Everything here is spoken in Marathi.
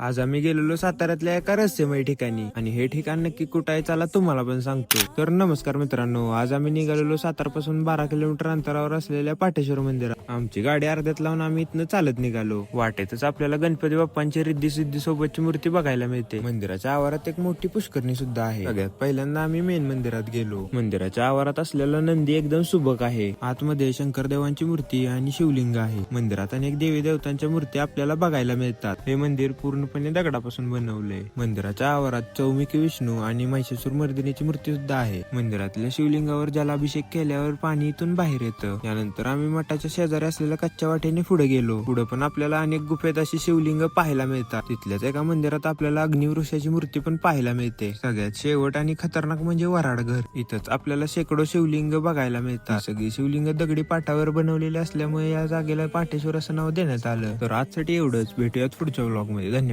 आज आम्ही गेलेलो साताऱ्यातल्या एका रहस्यमय ठिकाणी. आणि हे ठिकाण नक्की कुठं आहे चला तुम्हाला पण सांगतो. तर नमस्कार मित्रांनो आज आम्ही निघालेलो सातारपासून बारा किलोमीटर अंतरावर असलेल्या पाटेश्वर मंदिरात. आमची गाडी अर्ध्यात लावून आम्ही इथनं चालत निघालो. वाटेतच आपल्याला गणपती बाप्पांची रिद्धी सिद्धी सोबतची मूर्ती बघायला मिळते. मंदिराच्या आवारात एक मोठी पुष्करणी सुद्धा आहे. सगळ्यात पहिल्यांदा आम्ही मेन मंदिरात गेलो. मंदिराच्या आवारात असलेला नंदी एकदम सुबक आहे. आतमध्ये शंकरदेवांची मूर्ती आणि शिवलिंग आहे. मंदिरात अनेक देवी देवतांच्या मूर्ती आपल्याला बघायला मिळतात. हे मंदिर पूर्ण पूर्णपणे दगडापासून बनवलंय. मंदिराच्या आवारात चौमुखी विष्णू आणि महिषासूर मर्दिनीची मूर्ती सुद्धा आहे. मंदिरातल्या शिवलिंगावर जलाभिषेक केल्यावर पाणी इथून बाहेर येतं. यानंतर आम्ही मठाच्या शेजारी असलेल्या कच्च्या वाटेने पुढे गेलो. पुढे पण आपल्याला अनेक गुफेत अशी शिवलिंग पाहायला मिळतात. तिथल्याच एका मंदिरात आपल्याला अग्निवृक्षाची मूर्ती पण पाहायला मिळते. सगळ्यात शेवट आणि खतरनाक म्हणजे वराड घर. इथंच आपल्याला शेकडो शिवलिंग बघायला मिळतात. सगळी शिवलिंग दगडी पाटावर बनवलेली असल्यामुळे या जागेला पाटेश्वर असं नाव देण्यात आलं. तर आजसाठी एवढंच. भेटूयात पुढच्या ब्लॉगमध्ये. धन्यवाद.